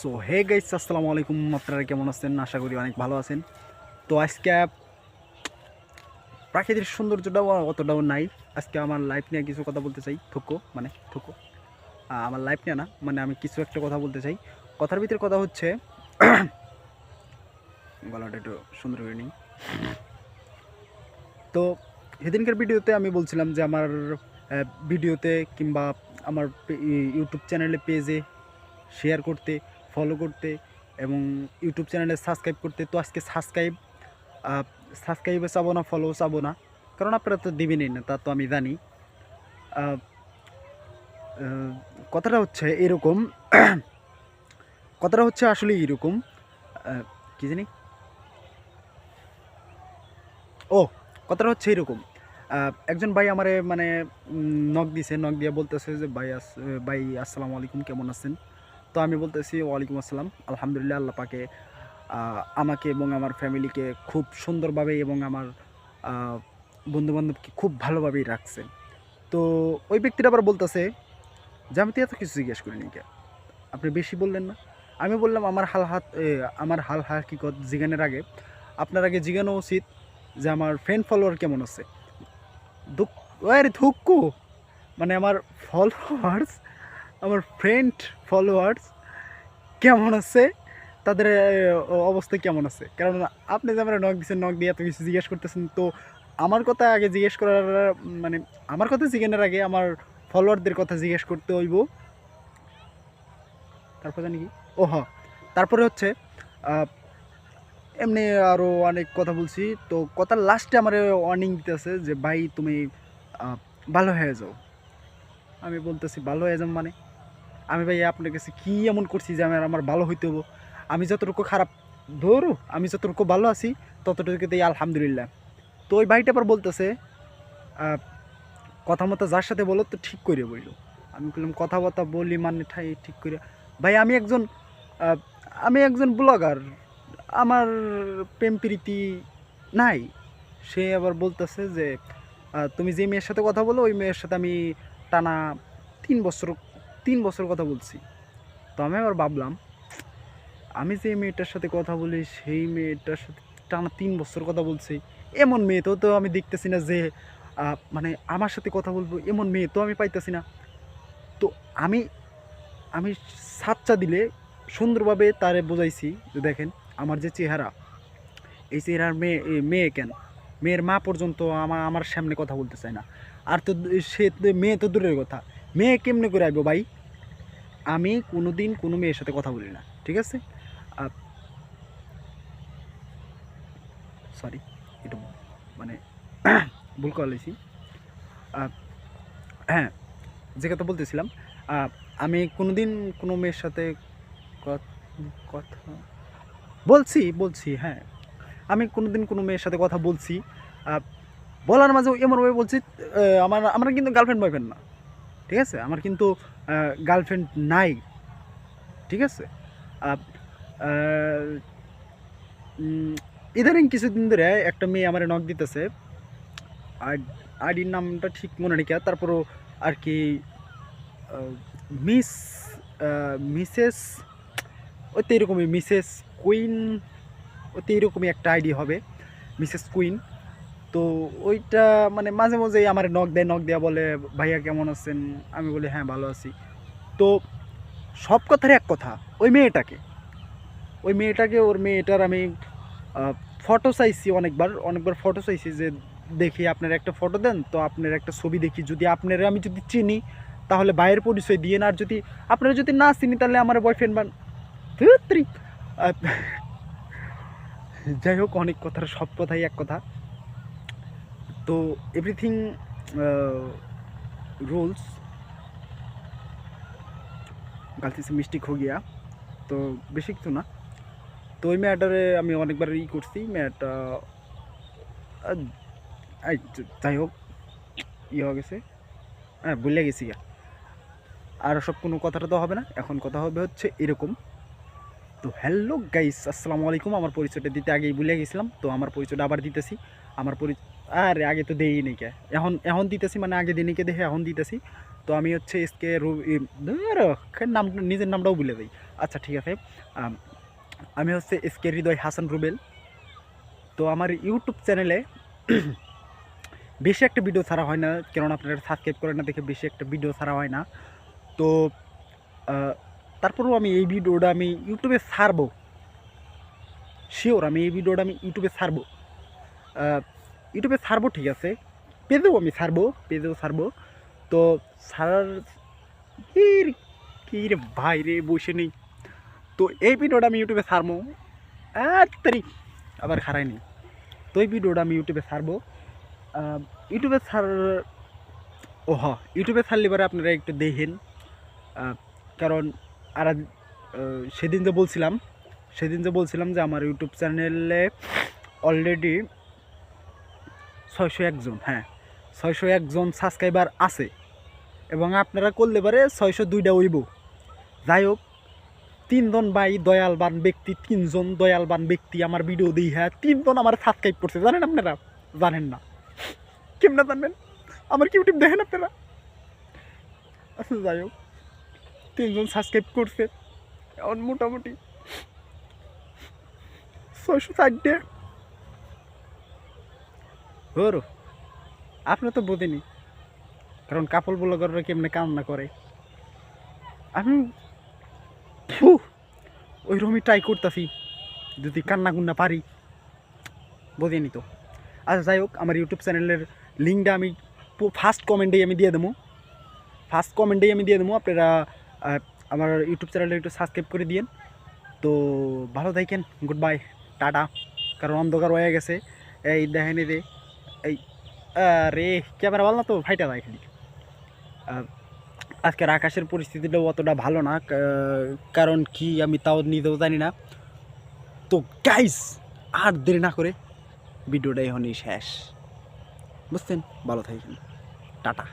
So hey guys, আসসালামু আলাইকুম। আপনারা কেমন আছেন? আশা করি অনেক ভালো আছেন। তো আজকে প্রাকৃতিক সৌন্দর্যটাও অতটাও নাই। আজকে আমার লাইফ নিয়ে কিছু কথা বলতে চাই। থুকো মানে থুকো। আমার লাইফ নিয়ে না মানে আমি কিছু একটা কথা বলতে চাই। কথার ভিতরে কথা হচ্ছে, গলাটা একটু সুন্দর করে নিই। তো সেদিনকার ভিডিওতে আমি বলছিলাম যে আমার ভিডিওতে কিংবা আমার ইউটিউব চ্যানেলে পেজে শেয়ার করতে ফলো করতে এবং ইউটিউব চ্যানেলে সাবস্ক্রাইব করতে। তো আজকে সাবস্ক্রাইব সাবস্ক্রাইবে চাবো না ফলো চাবো না? কারণ আপনারা তো দিবেনই না, তা তো আমি জানি। কথাটা হচ্ছে এরকম, কথাটা হচ্ছে আসলে এরকম কি জানি? ও, কথাটা হচ্ছে এরকম একজন ভাই আমারে মানে নক দিছে নক দিয়ে বলতেছে যে, ভাই আস, ভাই, আসসালামু আলাইকুম, কেমন আছেন? তো আমি বলতেছি, ওয়ালাইকুম আসসালাম। আলহামদুলিল্লাহ আল্লাহ পাকে আমাকে এবং আমার ফ্যামিলিকে খুব সুন্দরভাবে এবং আমার বন্ধুবান্ধবকে খুব ভালোভাবেই রাখছে। তো ওই ব্যক্তিটা আবার বলতেছে যে, আমি তো এত কিছু জিজ্ঞেস করিনি কে? আপনি বেশি বললেন না। আমি বললাম, আমার হাল হাত আমার হাল হাকিকত জিগানের আগে, আপনার আগে জিগানো উচিত যে, আমার ফ্রেন্ড ফলোয়ার কেমন আছে? দুঃখ আরে ধুক্কু! মানে আমার ফলোয়ার্স আমার ফ্রেন্ড ফলোয়ার্স কেমন আছে? তাদের অবস্থা কেমন আছে? কারণ আপনি যে আমরা নখ দিচ্ছেন নখ দিয়ে এত কিছু জিজ্ঞেস করতেছেন, তো আমার কথা আগে জিজ্ঞেস করার মানে আমার কথা জিজ্ঞানের আগে আমার ফলোয়ারদের কথা জিজ্ঞেস করতে হইব। তারপর জানি কি? ও হ। তারপরে হচ্ছে এমনি আরও অনেক কথা বলছি। তো কথার লাস্টে আমার ওয়ার্নিং দিতেছে যে, ভাই, তুমি ভালো হয়ে যাও। আমি বলতেছি, ভালো হয়ে যাও মানে? আমি ভাই আপনার কাছে কী এমন করছি যে আমার আমার ভালো হইতে হব আমি যতটুকু খারাপ, ধরু, আমি যতটুকু ভালো আছি, ততটুকু ততটুকুতেই আলহামদুলিল্লাহ। তো ওই ভাইটা আবার বলতেছে কথা মতো যার সাথে বলো তো ঠিক করে বলল আমি বললাম কথাবার্তা বলি মানে ঠাই, ঠিক করে ভাই, আমি একজন আমি একজন ব্লগার। আমার প্রেম প্রীতি নাই। সে আবার বলতেছে যে তুমি যে মেয়ের সাথে কথা বলো, ওই মেয়ের সাথে আমি টানা তিন বছর তিন বছর কথা বলছি। তো আমি আবার ভাবলাম, আমি যে মেয়েটার সাথে কথা বলি, সেই মেয়েটার সাথে টানা তিন বছর কথা বলছি। এমন মেয়ে তো তো আমি দেখতেছি না যে মানে আমার সাথে কথা বলব, এমন মেয়ে তো আমি পাইতেছি না। তো আমি আমি সাচ্চা দিলে সুন্দরভাবে তারে বোঝাইছি যে দেখেন, আমার যে চেহারা, এই চেহারার মেয়ে মেয়ে কেন? মেয়ের মা পর্যন্ত আমার আমার সামনে কথা বলতে চায় না। আর তো সে মেয়ে তো দূরের কথা। মেয়ে কেমনে করে আইবো ভাই? আমি কোনো দিন কোনো মেয়ের সাথে কথা বলি না, ঠিক আছে? সরি একটু মানে ভুল করে লেছি হ্যাঁ যে কথা বলতেছিলাম আমি কোনো দিন কোনো মেয়ের সাথে কথা বলছি বলছি হ্যাঁ। আমি কোনো দিন কোনো মেয়ের সাথে কথা বলছি বলার মাঝে এমনভাবে বলছি আমার আমার কিন্তু গার্লফ্রেন্ড বয়ফ্রেন্ড না, ঠিক আছে? আমার কিন্তু গার্লফ্রেন্ড নাই ঠিক আছে? ইদানিং কিছুদিন ধরে একটা মেয়ে আমার নক দিতেছে। আইডির নামটা ঠিক মনে কেয়া, তারপরও আর কি মিস মিসেস ওই তো এরকমই মিসেস কুইন ওই তো এরকমই একটা আইডি হবে মিসেস কুইন তো ওইটা মানে মাঝে মাঝেই আমার নখ দেয় নখ দেয়া বলে, ভাইয়া কেমন আছেন? আমি বলি হ্যাঁ ভালো আছি। তো সব কথার এক কথা, ওই মেয়েটাকে। ওই মেয়েটাকে, ওর মেয়েটার আমি ফটো চাইছি অনেকবার অনেকবার ফটো চাইছি যে, দেখি আপনার একটা ফটো দেন, তো আপনার একটা ছবি দেখি। যদি আপনার আমি যদি চিনি, তাহলে বাইরের পরিচয় দিয়ে আর যদি আপনারা যদি না চিনি, তাহলে আমার বয়ফ্রেন্ড বান। যাই হোক, অনেক কথার সব কথাই এক কথা। তো এভরিথিং রুলস गलती से मिस्टेक हो गया তো বেশি কিছু না তো ওই মেয়েটারে আমি অনেকবার ই করছি মেয়েটা আহ, এই য- যাই হোক ই হয়ে গেছে হ্যাঁ ভুলে গেছি গা। আর সব কোনো কথাটা তো হবে না এখন কথা হবে হচ্ছে এরকম তো হ্যালো গাইস আসসালামু আলাইকুম আমার পরিচয়টা দিতে আগেই ভুলে গেছিলাম তো আমার পরিচয়টা আবার দিতেছি আমার পরিচয় আরে, আগে তো দেই নি কে। এখন এখন দিতেছি মানে আগে দিনই কে দেখে এখন দিতেছি। তো আমি হচ্ছে এসকে নাম, নিজের নামটাও ভুলে দিই আচ্ছা ঠিক আছে। আমি হচ্ছে এসকে হৃদয় হাসান রুবেল। তো আমার ইউটিউব চ্যানেলে বেশি একটা ভিডিও ছাড়া হয় না কারণ আপনারা সাবস্ক্রাইব করেন না দেখে বেশি একটা ভিডিও ছাড়া হয় না। তো তারপরেও আমি এই ভিডিওটা আমি ইউটিউবে ছাড়বো। শিওর আমি এই ভিডিওটা আমি ইউটিউবে ছাড়বো। ইউটিউবে ছাড়বো ঠিক আছে। পেজেও আমি ছাড়বো পেজেও ছাড়বো তো ছাড়ার কি রে- কি রে ভাই রে, বসে নেই। তো এই ভিডিওটা আমি ইউটিউবে ছাড়বো এক তারিখ, আবার খারাইনি তো এই ভিডিওটা আমি ইউটিউবে ছাড়বো ইউটিউবে ছাড় ও হ, ইউটিউবে ছাড়লে পরে আপনারা একটু দেখেন। কারণ আর সেদিন যে বলছিলাম, সেদিন যে বলছিলাম যে আমার ইউটিউব চ্যানেলে অলরেডি ছয়শো একজন হ্যাঁ। ছয়শো একজন সাবস্ক্রাইবার আছে। এবং আপনারা করলে পারে ছয়শো দুইটা উইব যাই হোক, তিনজন ভাই দয়ালবান ব্যক্তি, তিনজন দয়ালবান ব্যক্তি আমার ভিডিও দিই হ্যাঁ। তিনজন আমার সাবস্ক্রাইব করছে, জানেন আপনারা? জানেন না। কেমনে জানবেন? আমার ইউটিউব দেখেন আপনারা? আচ্ছা যাই হোক, তিনজন সাবস্ক্রাইব করছে। এখন মোটামুটি ছয়শো চারটে ওরো আপনি তো বোঝেনি কারণ কাপড় ব্লগাররা কেমনে কান্না করে। আমি ওই রমি ট্রাই করতেছি। যদি কান্না কুন্না পারি। বোঝেনি তো। আচ্ছা যাই হোক, আমার ইউটিউব চ্যানেলের লিঙ্কটা আমি ফার্স্ট কমেন্টেই আমি দিয়ে দেবো। ফার্স্ট কমেন্টেই আমি দিয়ে দেবো। আপনারা আমার ইউটিউব চ্যানেলটা একটু সাবস্ক্রাইব করে দিয়েন। তো ভালো থাকেন। Good bye tata. কারণ অন্ধকার হয়ে গেছে। এই দেখেনি রে এই রে ক্যামেরা ভালো না তো, ফাইটা যায় খালি আজকের আকাশের পরিস্থিতিটাও অতটা ভালো না কারণ কি আমি তাও নিজেও জানি না। তো গাইস আর দেরি না করে ভিডিওটা এখনই শেষ। বুঝছেন? ভালো থাকেন। টাটা।